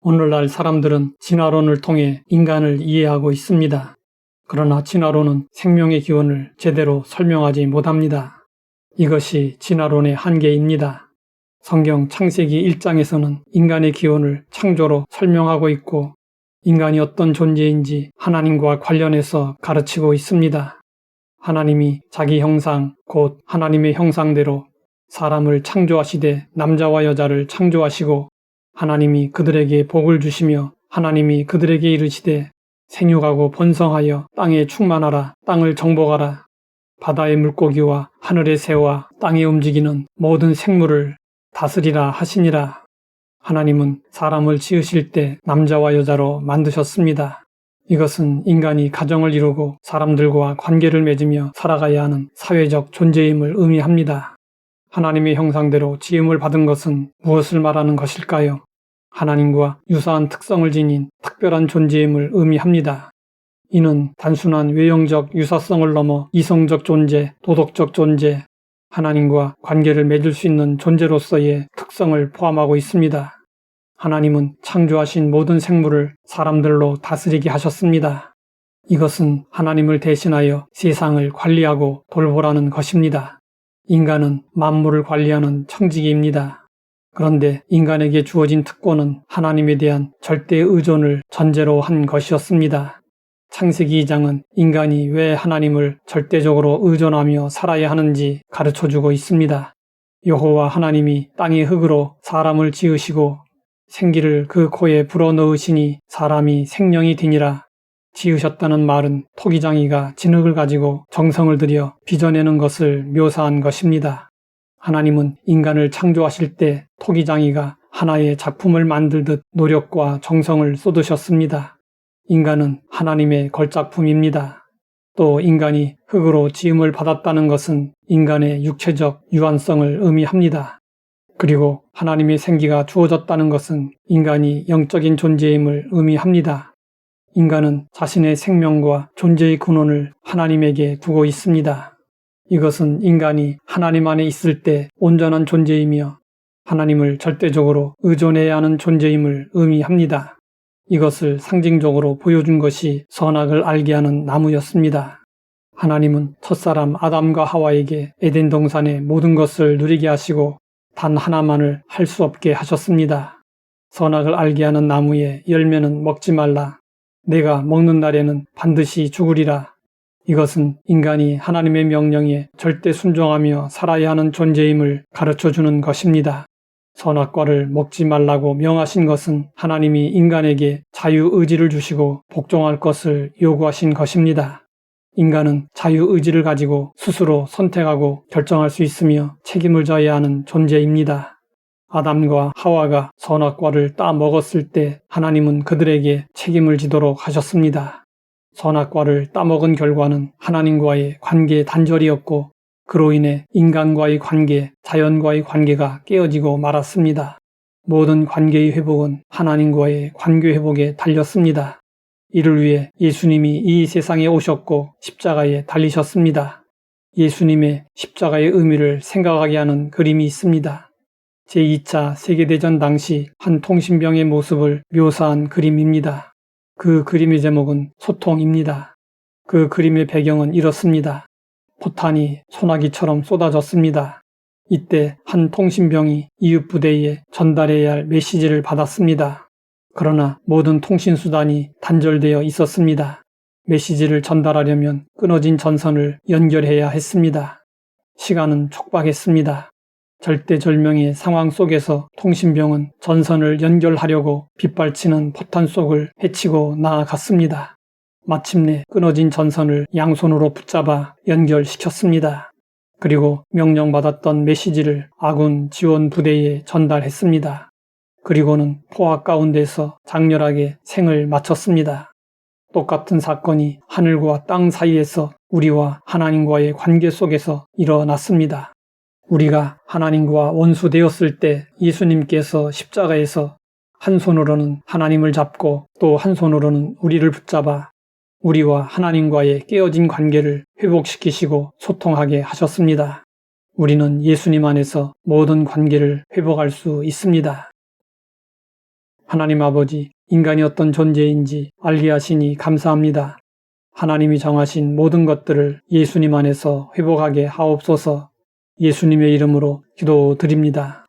오늘날 사람들은 진화론을 통해 인간을 이해하고 있습니다. 그러나 진화론은 생명의 기원을 제대로 설명하지 못합니다. 이것이 진화론의 한계입니다. 성경 창세기 1장에서는 인간의 기원을 창조로 설명하고 있고 인간이 어떤 존재인지 하나님과 관련해서 가르치고 있습니다. 하나님이 자기 형상, 곧 하나님의 형상대로 사람을 창조하시되 남자와 여자를 창조하시고 하나님이 그들에게 복을 주시며 하나님이 그들에게 이르시되 생육하고 번성하여 땅에 충만하라 땅을 정복하라 바다의 물고기와 하늘의 새와 땅에 움직이는 모든 생물을 다스리라 하시니라 하나님은 사람을 지으실 때 남자와 여자로 만드셨습니다. 이것은 인간이 가정을 이루고 사람들과 관계를 맺으며 살아가야 하는 사회적 존재임을 의미합니다. 하나님의 형상대로 지음을 받은 것은 무엇을 말하는 것일까요? 하나님과 유사한 특성을 지닌 특별한 존재임을 의미합니다. 이는 단순한 외형적 유사성을 넘어 이성적 존재, 도덕적 존재, 하나님과 관계를 맺을 수 있는 존재로서의 특성을 포함하고 있습니다. 하나님은 창조하신 모든 생물을 사람들로 다스리게 하셨습니다. 이것은 하나님을 대신하여 세상을 관리하고 돌보라는 것입니다. 인간은 만물을 관리하는 청지기입니다. 그런데 인간에게 주어진 특권은 하나님에 대한 절대 의존을 전제로 한 것이었습니다. 창세기 2장은 인간이 왜 하나님을 절대적으로 의존하며 살아야 하는지 가르쳐 주고 있습니다. 여호와 하나님이 땅의 흙으로 사람을 지으시고 생기를 그 코에 불어넣으시니 사람이 생명이 되니라. 지으셨다는 말은 토기장이가 진흙을 가지고 정성을 들여 빚어내는 것을 묘사한 것입니다. 하나님은 인간을 창조하실 때 토기장이가 하나의 작품을 만들듯 노력과 정성을 쏟으셨습니다. 인간은 하나님의 걸작품입니다. 또 인간이 흙으로 지음을 받았다는 것은 인간의 육체적 유한성을 의미합니다. 그리고 하나님의 생기가 주어졌다는 것은 인간이 영적인 존재임을 의미합니다. 인간은 자신의 생명과 존재의 근원을 하나님에게 두고 있습니다. 이것은 인간이 하나님 안에 있을 때 온전한 존재이며 하나님을 절대적으로 의존해야 하는 존재임을 의미합니다. 이것을 상징적으로 보여준 것이 선악을 알게 하는 나무였습니다. 하나님은 첫사람 아담과 하와에게 에덴 동산의 모든 것을 누리게 하시고 단 하나만을 할 수 없게 하셨습니다. 선악을 알게 하는 나무의 열매는 먹지 말라. 내가 먹는 날에는 반드시 죽으리라. 이것은 인간이 하나님의 명령에 절대 순종하며 살아야 하는 존재임을 가르쳐 주는 것입니다. 선악과를 먹지 말라고 명하신 것은 하나님이 인간에게 자유의지를 주시고 복종할 것을 요구하신 것입니다. 인간은 자유의지를 가지고 스스로 선택하고 결정할 수 있으며 책임을 져야 하는 존재입니다. 아담과 하와가 선악과를 따 먹었을 때 하나님은 그들에게 책임을 지도록 하셨습니다. 선악과를 따먹은 결과는 하나님과의 관계 단절이었고 그로 인해 인간과의 관계, 자연과의 관계가 깨어지고 말았습니다. 모든 관계의 회복은 하나님과의 관계 회복에 달렸습니다. 이를 위해 예수님이 이 세상에 오셨고 십자가에 달리셨습니다. 예수님의 십자가의 의미를 생각하게 하는 그림이 있습니다. 제2차 세계대전 당시 한 통신병의 모습을 묘사한 그림입니다. 그 그림의 제목은 소통입니다. 그 그림의 배경은 이렇습니다. 포탄이 소나기처럼 쏟아졌습니다. 이때 한 통신병이 이웃 부대에 전달해야 할 메시지를 받았습니다. 그러나 모든 통신수단이 단절되어 있었습니다. 메시지를 전달하려면 끊어진 전선을 연결해야 했습니다. 시간은 촉박했습니다. 절대절명의 상황 속에서 통신병은 전선을 연결하려고 빗발치는 포탄 속을 헤치고 나아갔습니다. 마침내 끊어진 전선을 양손으로 붙잡아 연결시켰습니다. 그리고 명령받았던 메시지를 아군 지원 부대에 전달했습니다. 그리고는 포화 가운데서 장렬하게 생을 마쳤습니다. 똑같은 사건이 하늘과 땅 사이에서 우리와 하나님과의 관계 속에서 일어났습니다. 우리가 하나님과 원수 되었을 때 예수님께서 십자가에서 한 손으로는 하나님을 잡고 또 한 손으로는 우리를 붙잡아 우리와 하나님과의 깨어진 관계를 회복시키시고 소통하게 하셨습니다. 우리는 예수님 안에서 모든 관계를 회복할 수 있습니다. 하나님 아버지, 인간이 어떤 존재인지 알게 하시니 감사합니다. 하나님이 정하신 모든 것들을 예수님 안에서 회복하게 하옵소서. 예수님의 이름으로 기도드립니다.